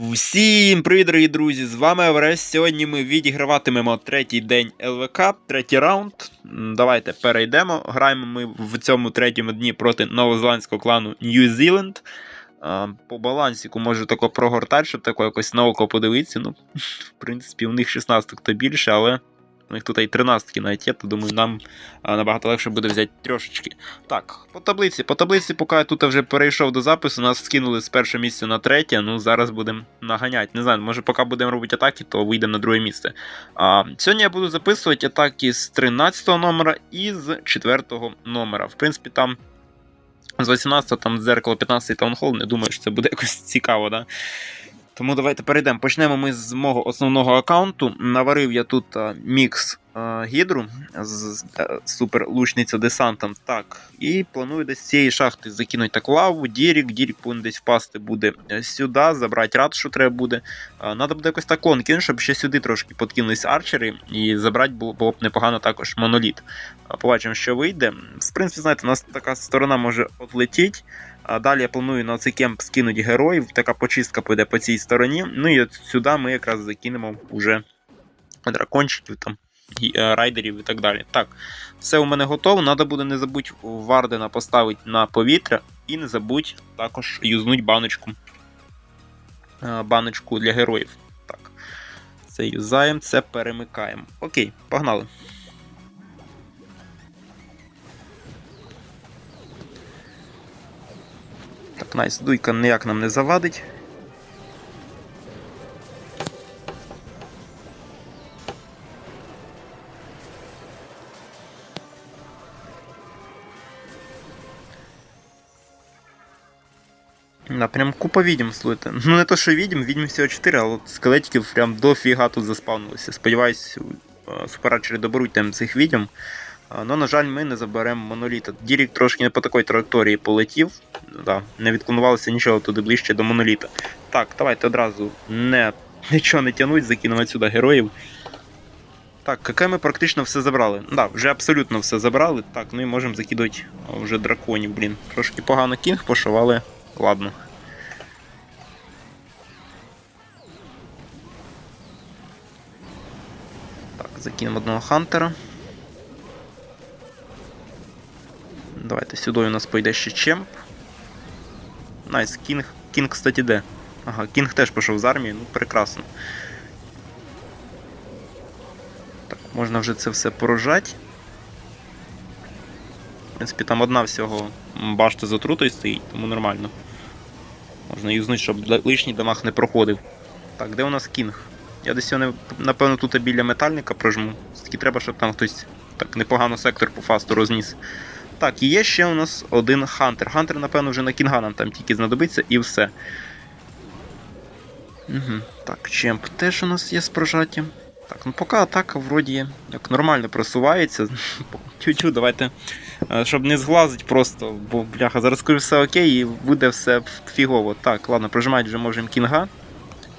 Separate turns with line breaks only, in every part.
Всім привіт, дорогі друзі! З вами Еврес. Сьогодні ми відіграватимемо третій день ЛВК, третій раунд. Давайте перейдемо. Граємо ми в цьому третьому дні проти новозеландського клану New Zealand. По балансіку можу тако прогортати, щоб тако якось на подивитися. Ну, в принципі, у них 16 то більше, але у них тут і 13 навіть є, то думаю, нам набагато легше буде взяти трошечки. Так, по таблиці. По таблиці, поки я тут вже перейшов до запису, нас скинули з першого місця на третє. Ну, зараз будемо наганяти. Не знаю, може, поки будемо робити атаки, то вийдемо на друге місце. А, Сьогодні я буду записувати атаки з 13 номера і з 4 номера. В принципі, там. З 18 там дзеркало 15 таунхол, не думаю, що це буде якось цікаво, да? Тому давайте перейдемо. Почнемо ми з мого основного аккаунту. Наварив я тут мікс гідру з, е, суперлучниця десантом. Так. І планую десь з цієї шахти закинути так лаву, Дірік. Дірік повинен десь впасти буде е, сюди, забрати рад, що треба буде. Надо буде якось так клон кинути, щоб ще сюди трошки подкинулись арчери, і забрати було, було б непогано також моноліт. Побачимо, що вийде. В принципі, знаєте, у нас така сторона може отлетіти. А далі я планую на цей кемп скинути героїв, така почистка піде по цій стороні. Ну і от сюди ми якраз закинемо вже дракончиків, там, е, райдерів і так далі. Так, все у мене готово. Надо буде не забудь Вардена поставити на повітря і не забудь також юзнуть баночку. е, Баночку для героїв. Так. Це юзаємо, це перемикаємо. Окей, погнали. Так, найс, дуйка ніяк нам не завадить. На прям купа відьм, слухайте. Ну не то, що відьм, відьм всього 4, але скелетиків прям дофіга тут заспавнилося. Сподіваюсь, е, суперачери доберуть там цих відьм. Ну, на жаль, ми не заберемо моноліта. Дірік трошки не по такій траєкторії полетів. Да, не відклонувалося нічого туди ближче до моноліта. Так, давайте одразу не, нічого не тянуть, закинемо сюди героїв. Так, КК ми практично все забрали. Да, вже абсолютно все забрали. Так, ну і можемо закидати вже драконів, блін. Трошки погано кінг пішов, але ладно. Так, закинемо одного хантера. Давайте сюди у нас пойде ще чемп. Найс, Кінг. Кінг, кстати, де? Ага, Кінг теж пішов з армії, ну прекрасно. Так, можна вже це все порожати. В принципі, там одна всього башта з отрутою стоїть, тому нормально. Можна юзнути, щоб лишній дамаг не проходив. Так, де у нас кінг? Я десь його, напевно, тут біля метальника прожму. Все-таки треба, щоб там хтось так непогано сектор по фасту розніс. Так, і є ще у нас один Хантер. Хантер, напевно, вже на Кінга нам там тільки знадобиться і все. Угу. Так, Чемп теж у нас є з прожаттям. Так, ну поки атака вроді як нормально просувається. Тю-тю, давайте. е, Щоб не зглазить просто, бо бляха, зараз скажу все окей і буде все фігово. Так, ладно, прожимати вже можемо кінга.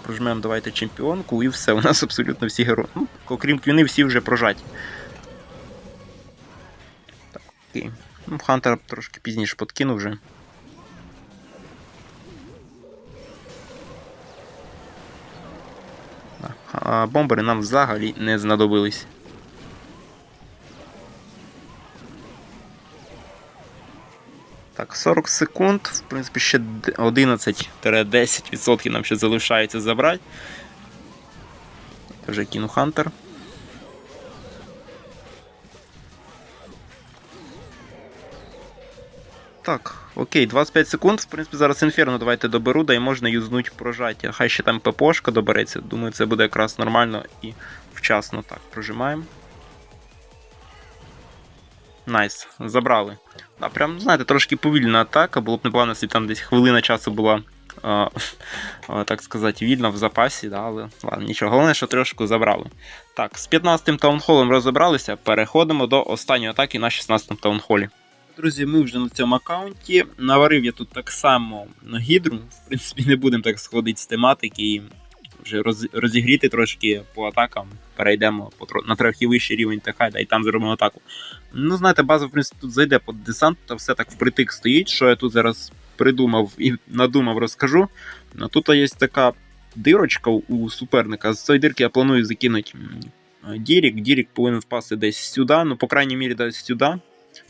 Прожмемо давайте чемпіонку і все. У нас абсолютно всі герої. Ну, окрім квіни, всі вже прожаті. Так, окей. Ну, Хантер трошки пізніше подкинув вже. А бомбери нам взагалі не знадобились. Так, 40 секунд. В принципі, ще 11-10% нам ще залишається забрати. Вже кину Хантер. Так, окей, 25 секунд. В принципі, зараз інферно давайте доберу, да і можна юзнуть прожаття. Хай ще там ППшка добереться. Думаю, це буде якраз нормально і вчасно. Так, прожимаємо. Найс, забрали. Да, прям, знаєте, трошки повільна атака. Було б непогано, якщо там десь хвилина часу була, а, а, так сказати, вільна в запасі, да, але ладно, нічого. Головне, що трошки забрали. Так, з 15-м таунхолом розібралися. Переходимо до останньої атаки на 16-му таунхолі. Друзі, ми вже на цьому аккаунті. Наварив я тут так само на гідру. В принципі, не будемо так сходити з тематики і вже роз, розігріти трошки по атакам. Перейдемо по, на трохи вищий рівень ТХ, да, і там зробимо атаку. Ну, знаєте, база, в принципі, тут зайде під десант, та все так впритик стоїть, що я тут зараз придумав і надумав, розкажу. Ну, тут є така дирочка у суперника. З цієї дирки я планую закинути Дірік. Дірік повинен впасти десь сюди, ну, по крайній мірі, десь сюди.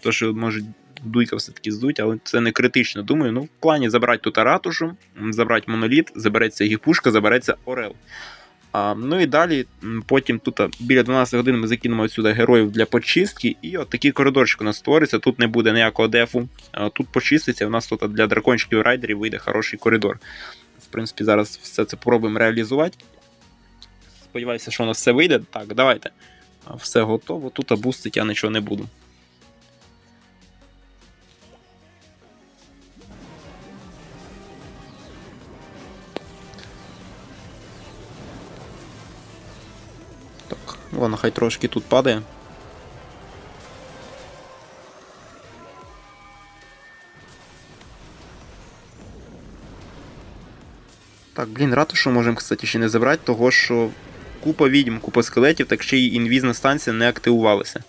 То, що може дуйка все-таки здуть, але це не критично. Думаю, ну, в плані забрати тут ратушу, забрати моноліт, забереться гіпушка, забереться Орел. А, ну і далі, потім тут біля 12 годин ми закинемо сюди героїв для почистки, і от такий коридорчик у нас створиться. Тут не буде ніякого дефу. А, тут почиститься. У нас тут для дракончиків райдерів вийде хороший коридор. В принципі, зараз все це спробуємо реалізувати. Сподіваюся, що у нас все вийде. Так, давайте. Все готово. Тут а, бустить я нічого не буду. Ладно, хай трошки тут падає. Так, блін, ратушу можемо, кстати, ще не забрати, того що купа відьм, купа скелетів, так ще й інвізна станція не активувалася.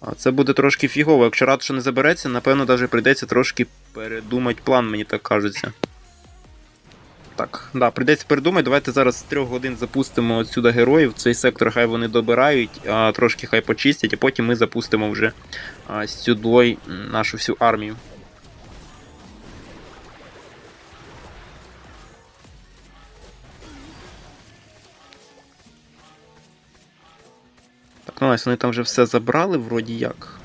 А це буде трошки фігово. Якщо ратуша не забереться, напевно, навіть прийдеться трошки передумати план, мені так кажеться. Так, да, прийдеться передумати. Давайте зараз з трьох годин запустимо отсюди героїв. Цей сектор хай вони добирають, а трошки хай почистять, а потім ми запустимо вже а, сюди нашу всю армію. Так, ну ось вони там вже все забрали, вроді як.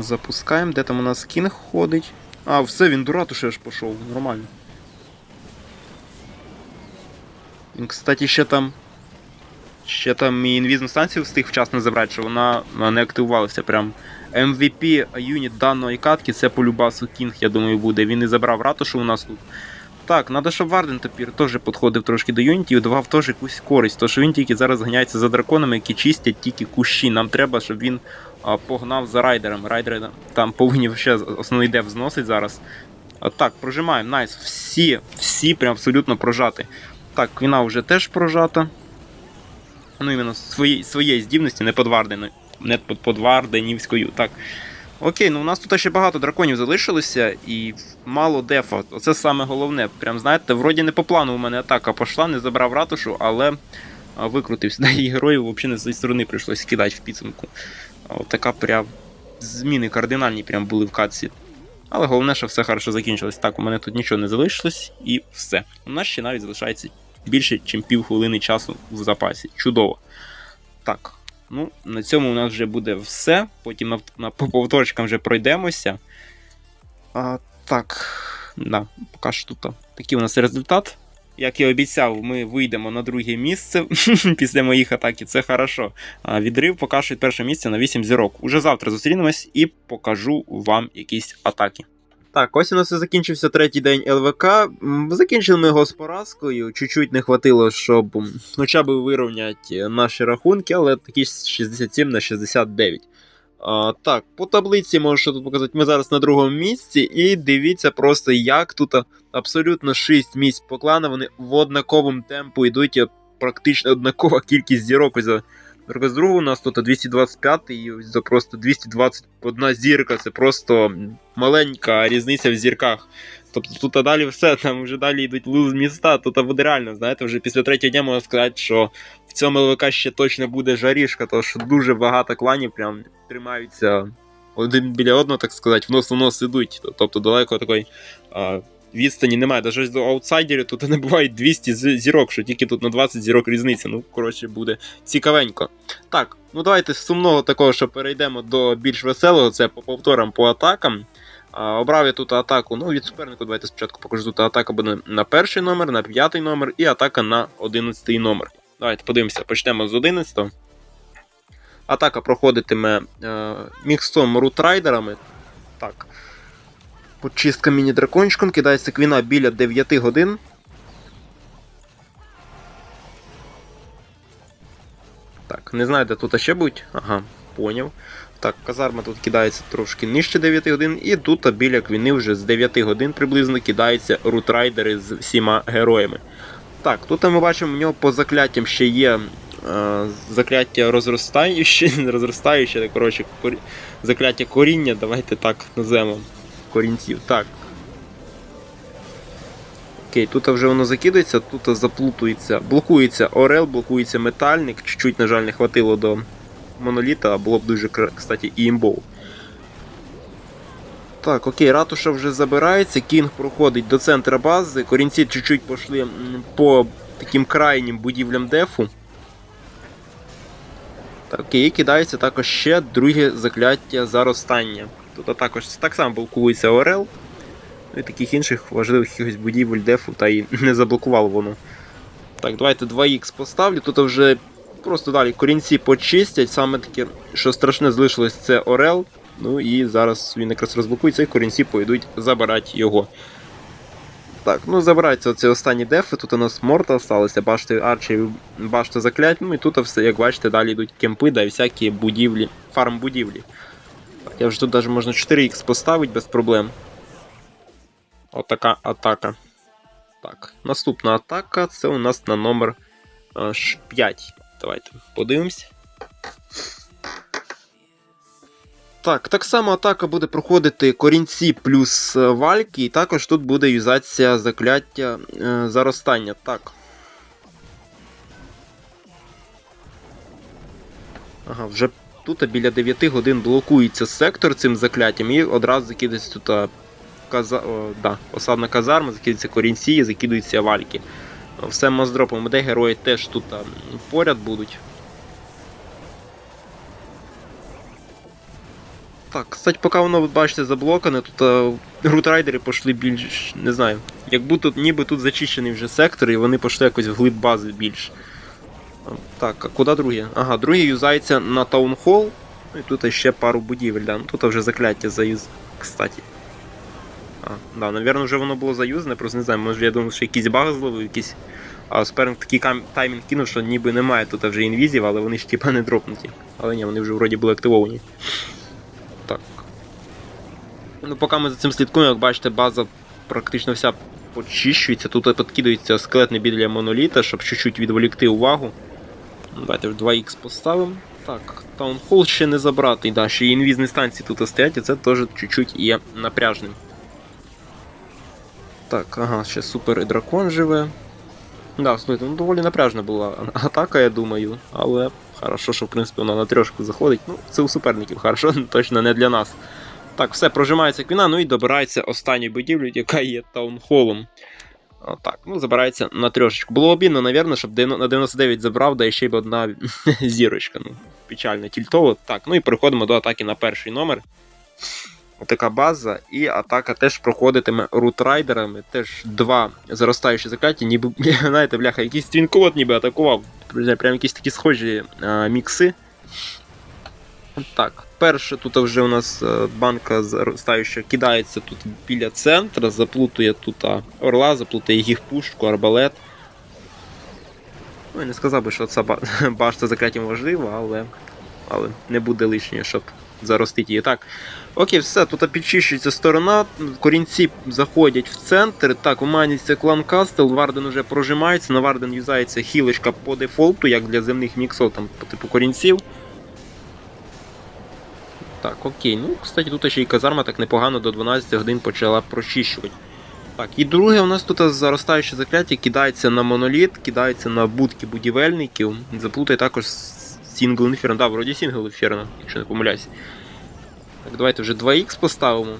Запускаємо. Де там у нас кінг ходить? А, все, він до ратуші аж пішов, нормально. Він, кстати, ще там. Ще там і інвізну станцію встиг вчасно забрати, що вона не активувалася. Прям MVP юніт даної катки це по любасу Кінг, я думаю, буде. Він і забрав ратушу у нас тут. Так, треба, щоб Варден тепер теж підходив трошки до юнітів і давав теж якусь користь. Тому що він тільки зараз ганяється за драконами, які чистять тільки кущі. Нам треба, щоб він а, погнав за райдерами. Райдери там повинні ще основний деф зносить зараз. А, так, прожимаємо, найс. Всі, всі прям абсолютно прожати. Так, квіна вже теж прожата. Ну, іменно своєї, своєї здібності, не подварденою. Не подварденівською. Так. Окей, ну у нас тут ще багато драконів залишилося і мало дефа. Оце саме головне. Прям знаєте, вроді не по плану у мене атака пішла, не забрав ратушу, але викрутився. І героїв взагалі не з цієї сторони прийшлось кидати в підсумку. А, От така прям зміни кардинальні прям були в катці. Але головне, що все хорошо закінчилось. Так, у мене тут нічого не залишилось, і все. У нас ще навіть залишається більше, ніж півхвилини часу в запасі. Чудово. Так, ну, на цьому у нас вже буде все. Потім на, на по повторчикам вже пройдемося. А, так, да, поки що тут такий у нас результат. Як я обіцяв, ми вийдемо на друге місце після моїх атак, і це хорошо. А, відрив від першого місця на 8 зірок. Уже завтра зустрінемось і покажу вам якісь атаки. Так, ось у нас і закінчився третій день ЛВК. Закінчили ми його з поразкою. Чуть-чуть не хватило, щоб хоча б вирівняти наші рахунки, але такі 67 на 69. А, так, по таблиці можу тут показати. Ми зараз на другому місці, і дивіться просто, як тут абсолютно 6 місць по клану, вони в однаковому темпу йдуть, практично однакова кількість зірок. Ось з другого у нас тут 225 і ось за просто 221 зірка. Це просто маленька різниця в зірках. Тобто тут а далі все, там вже далі йдуть луз міста, тут буде реально, знаєте, вже після третього дня можна сказати, що в цьому ЛВК ще точно буде жарішка, тому що дуже багато кланів прям тримаються один біля одного, так сказати, в нос в нос ідуть. Тобто далеко такої а, відстані немає. Навіть до аутсайдерів тут не буває 200 зірок, що тільки тут на 20 зірок різниця. Ну, коротше, буде цікавенько. Так, ну давайте з сумного такого, що перейдемо до більш веселого, це по повторам по атакам. Обрав я тут атаку. Ну, від супернику давайте спочатку покажу. Тут атака буде на перший номер, на п'ятий номер і атака на одинадцятий номер. Давайте подивимося, почнемо з 11. Атака проходитиме е, міксом рутрайдерами. Так. Почистка міні-дракончиком, кидається квіна біля 9 годин. Так, не знаю, де тут ще будуть. Ага, поняв. Так, казарма тут кидається трошки нижче 9 годин, і тут біля квіни вже з 9 годин приблизно кидаються рутрайдери з всіма героями. Так, тут ми бачимо, у нього по закляттям ще є е, закляття розростаюче, розростаюче, коротше, корі... закляття коріння, давайте так назвемо корінців. Так. Окей, тут вже воно закидається, тут заплутується, блокується Орел, блокується метальник. Чуть-чуть, на жаль, не хватило до моноліта, було б дуже, кстати, і імбоу. Так, окей, ратуша вже забирається, кінг проходить до центра бази, корінці чуть-чуть пішли по таким крайнім будівлям дефу. Так, окей, і кидається також ще друге закляття заростання. Тут також так само блокується Орел. Ну і таких інших важливих якихось будівель дефу, та і не заблокувало воно. Так, давайте 2х поставлю. Тут вже просто далі корінці почистять. Саме таке, що страшне залишилось, це Орел. Ну і зараз він якраз розблокується, і корінці пойдуть забирати його. Так, ну забираються оці останні дефи. Тут у нас морта осталися, башти арчі, башта заклять. Ну і тут все, як бачите, далі йдуть кемпи, да і всякі будівлі, фарм будівлі. Так, я вже тут навіть можна 4х поставити без проблем. Отака атака. Так, наступна атака це у нас на номер аж 5. Давайте подивимось. Так, так само атака буде проходити корінці плюс е, вальки, і також тут буде юзація закляття е, заростання. Так. Ага, вже тут біля 9 годин блокується сектор цим закляттям і одразу закидається тут каза... О, да, осадна казарма, закидаються корінці і закидаються вальки. Все маздропом, де герої теж тут а, поряд будуть. Так, кстати, поки воно, ви бачите, заблокане, тут а, рутрайдери пішли більш. не знаю. Як будто ніби тут зачищений вже сектор, і вони пішли якось вглиб бази більш. А, Так, а куди друге? Ага, друге юзається на таунхол. І тут ще пару будівель, да. Ну, тут вже закляття заюз. Кстати. А, да, напевно, вже воно було заюзане, просто не знаю, може я думав, що якийсь баг зловив, якийсь. А суперник такий кам... таймінг кинув, що ніби немає тут вже інвізів, але вони ж типа не дропнуті. Але ні, вони вже вроді були активовані. Так. Ну, поки ми за цим слідкуємо, як бачите, база практично вся почищується. Тут підкидується скелетний бій для моноліта, щоб чуть-чуть відволікти увагу. Ну, Давайте вже 2х поставимо. Так, таунхол ще не забратий, да, ще інвізні станції тут стоять, і це теж чуть-чуть є напряжним. Так, ага, ще супер і дракон живе. Да, слухайте, ну доволі напряжна була атака, я думаю, але хорошо, що в принципі вона на трьошку заходить. Ну, це у суперників, хорошо, точно не для нас. Так, все, прожимається квіна, ну і добирається останню будівлю, яка є таунхолом. Так, ну забирається на трьошечку. Було обідно, навірно, щоб на 99 забрав, да і ще й одна зірочка. Ну, печально тільтово. Так, ну і переходимо до атаки на перший номер. Така база, і атака теж проходитиме рутрайдерами. Теж два заростаючі закляття, ніби, знаєте, бляха, якийсь твінколот ніби атакував. Прям якісь такі схожі а, мікси. Так, перше тут вже у нас е, банка заростаюча кидається тут біля центра, заплутує тут а, орла, заплутує їх пушку, арбалет. Ну, я не сказав би, що ця башта закляттям важлива, але, але не буде лишнього, щоб заростити її. Так. Окей, все, тут підчищується сторона, корінці заходять в центр. Так, у мані це клан Кастел, Варден уже прожимається, на Варден юзається хілочка по дефолту, як для земних міксов, там, по типу корінців. Так, окей. Ну, кстати, тут ще й казарма так непогано до 12 годин почала прочищувати. Так, і друге, у нас тут заростаюче закляття кидається на моноліт, кидається на будки будівельників. Заплутає також Сінгл Інферно. Да, вроді Сінгл Інферно, якщо не помиляюсь. Так, давайте вже 2х поставимо.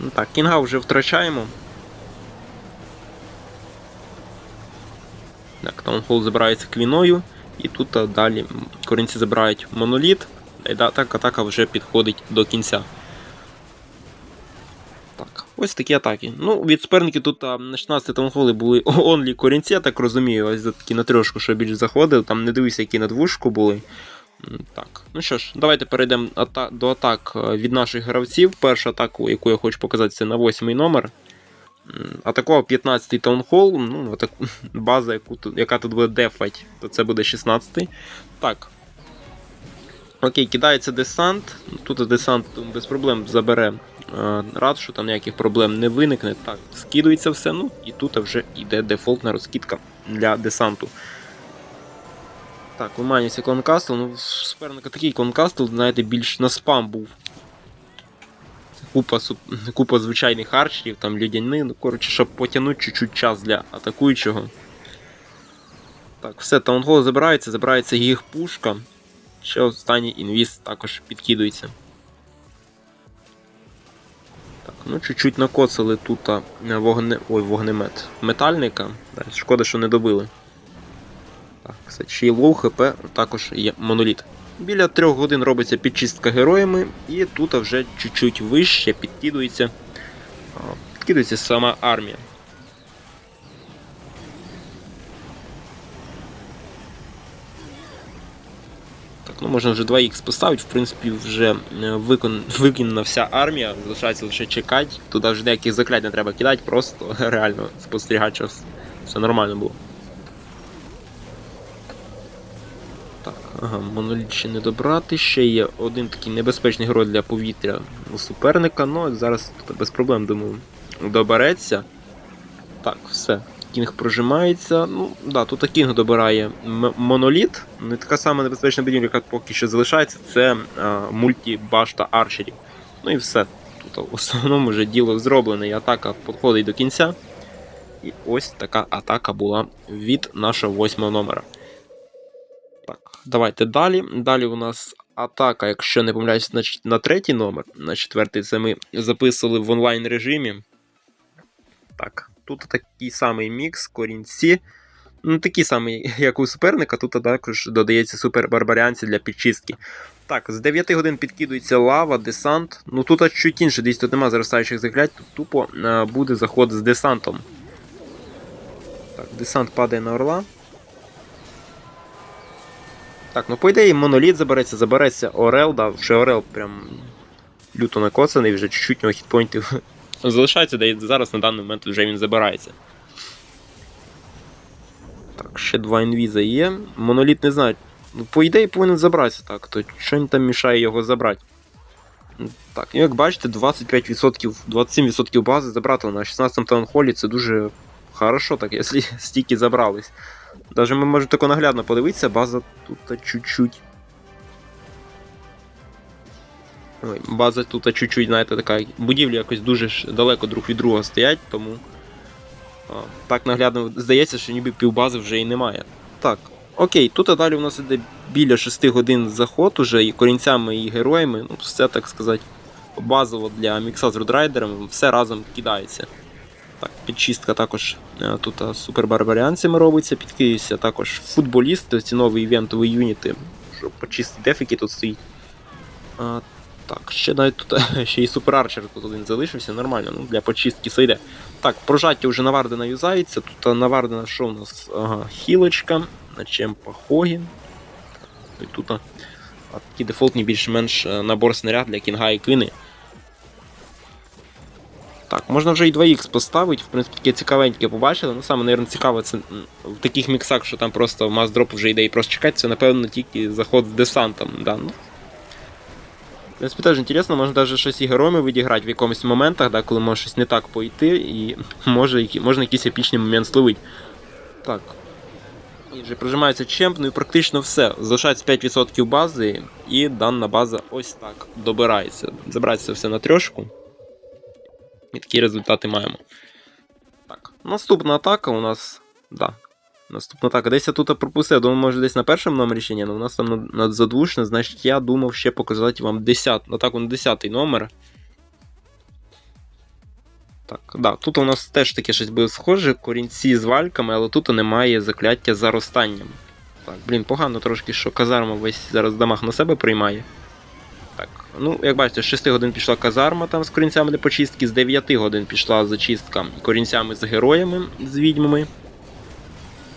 Ну так, кінга вже втрачаємо. Так, таунхол забирається квіною. І тут далі корінці забирають моноліт. І да, так атака вже підходить до кінця. Ось такі атаки. Ну, від суперників тут а, на 16 таунхоли були онлі корінці, я так розумію, ось такі на трьошку, що більш заходили, там не дивився, які на двушку були. Так, ну що ж, давайте перейдемо ата- до атак е, від наших гравців. Першу атаку, яку я хочу показати, це на 8 номер. Атакував 15-й таунхол, ну, атаку, база, яку яка тут буде дефать, то це буде 16-й. Так. Окей, кидається десант. Тут десант без проблем забере Рад, що там ніяких проблем не виникне. Так, скидується все, ну і тут вже йде дефолтна розкидка для десанту. Так, виманюється клонкастл. Ну, суперника такий клонкастл, знаєте, більш на спам був. Купа, купа звичайних арчерів, там людяни, ну коротше, щоб потягнути чуть-чуть час для атакуючого. Так, все, таунхол забирається, забирається їх пушка. Ще останній інвіз також підкидується. Ну чуть-чуть накоцали тут вогне... Ой, вогнемет метальника. Да, шкода, що не добили. Так, ще й лоу хп, також є моноліт. Біля трьох годин робиться підчистка героями, і тут вже чуть-чуть вище підкидується. Підкидується сама армія. Ну можна вже 2х поставити, в принципі, вже е, викон... виконана вся армія, залишається лише чекати. Туди вже деяких заклять не треба кидати, просто реально спостерігати, щоб все нормально було. Так, ага, моноліт ще не добрати. Ще є один такий небезпечний герой для повітря у суперника, ну зараз без проблем, думаю, добереться. Так, все. Кінг прожимається. Ну, да, тут Кінг добирає моноліт. Не така сама небезпечна будівля, яка поки що залишається, це а, мультібашта арчерів. Ну і все. Тут в основному вже діло зроблене, і атака підходить до кінця. І ось така атака була від нашого восьмого номера. Так, давайте далі. Далі у нас атака, якщо не помиляюсь, на, третій номер. На четвертий це ми записували в онлайн режимі. Так, тут такий самий мікс, корінці. Ну, такий самий, як у суперника, тут також додається супербарбаріанці для підчистки. Так, з 9 годин підкидується лава, десант. Ну тут чуть інше, десь тут нема заростаючих заклять, тут тупо е, буде заход з десантом. Так, десант падає на орла. Так, ну по ідеї моноліт забереться, забереться Орел, да, вже Орел прям люто накоцаний, вже чуть-чуть нього хітпойнтів залишається, де зараз на даний момент вже він забирається. Так, ще два інвіза є. Моноліт не знаю. Ну, по ідеї повинен забратися так, то що там мішає його забрати? Так, ну як бачите, 25%, 27% бази забрати на 16 таунхолі це дуже хорошо, так, якщо стільки забрались. Даже ми можемо тако наглядно подивитися, база тут чуть-чуть. База тут чуть-чуть, знаєте, така. Будівлі якось дуже далеко друг від друга стоять, тому а, так наглядно здається, що ніби півбази вже і немає. Так, окей, тут далі у нас іде біля 6 годин заход уже і корінцями, і героями. Ну, все так сказати, базово для мікса з рудрайдерами, все разом кидається. Так, підчистка також е, тут з супербарбаріанцями робиться, підкидаються також футболісти, ці нові івентові юніти, щоб почистити дефіки тут стоїть. Так, ще навіть тут ще і суперарчер тут один залишився, нормально, ну для почистки сойде. Так, прожаття вже Навардена юзається. Тут Навардена що у нас? Ага, хілочка, на чемпа Хогін. І тут а, такий дефолтний більш-менш набор снаряд для кінга і квини. Так, можна вже і 2х поставити, в принципі, таке цікавеньке побачили. Ну, саме, мабуть, цікаве, це в таких міксах, що там просто маздроп вже йде і просто чекати, це, напевно, тільки заход з десантом. Да, ну, принципі, теж інтересно, можна навіть щось і героями відіграти в якомусь моментах, да, коли може щось не так пойти, і може, можна якийсь епічний момент словити. Так. І вже прожимається чемп, ну і практично все. Залишається 5% бази, і дана база ось так добирається. Забирається все на трьошку. І такі результати маємо. Так. Наступна атака у нас. Да. Наступна атака. Десь я тут пропустив, думаю, може десь на першому номері ще ні, але у нас там над- надзадвушне, значить я думав ще показати вам 10, атаку на 10 номер. Так, да, тут у нас теж таке щось буде схоже, корінці з вальками, але тут немає закляття заростанням. Так, блін, погано трошки, що казарма весь зараз дамаг на себе приймає. Так, ну, як бачите, з 6 годин пішла казарма там з корінцями для почистки, з 9 годин пішла зачистка корінцями з героями, з відьмами.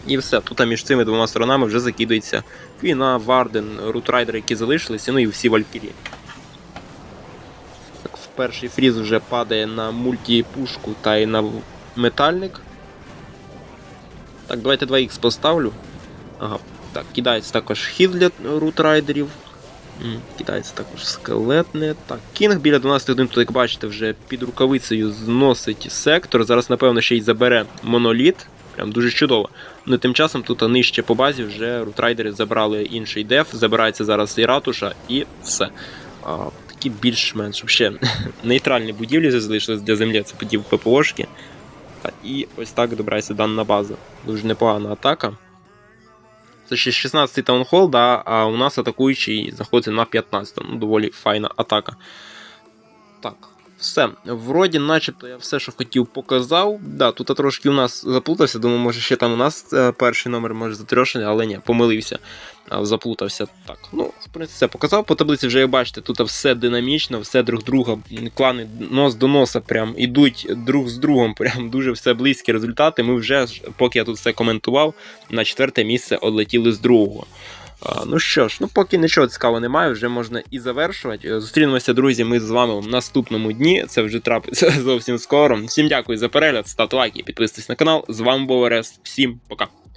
І все, тут між цими двома сторонами вже закидується Квіна, Варден, Рутрайдери, які залишилися, ну і всі Валькірі. Перший фріз вже падає на мультіпушку та й на метальник. Так, давайте 2х поставлю. Ага, так, кидається також хід для рутрайдерів. Кидається також скелетне. Так, Кінг біля 12 годин, тут, як бачите, вже під рукавицею зносить сектор. Зараз, напевно, ще й забере моноліт. Прям дуже чудово. Ну тим часом тут нижче по базі вже рутрайдери забрали інший деф, забирається зараз і ратуша, і все. А, такі більш-менш ще нейтральні будівлі залишились для землі, це подів ППОшки. І ось так добирається дана база. Дуже непогана атака. Це ще 16-й таунхол, да, а у нас атакуючий знаходиться на 15-му. Ну, доволі файна атака. Так, все. Вроді, начебто, я все, що хотів, показав. Да, тут трошки у нас заплутався, думаю, може ще там у нас е, перший номер може затрьошений, але ні, помилився. Заплутався. Так, ну, в принципі, все показав. По таблиці вже як бачите, тут все динамічно, все друг друга, клани нос до носа прям ідуть друг з другом, прям дуже все близькі результати. Ми вже, поки я тут все коментував, на четверте місце одлетіли з другого. Ну що ж, ну поки нічого цікавого немає, вже можна і завершувати. Е, Зустрінемося, друзі, ми з вами в наступному дні. Це вже трапиться зовсім скоро. Всім дякую за перегляд, ставте лайки, підписуйтесь на канал. З вами був Орест. Всім пока.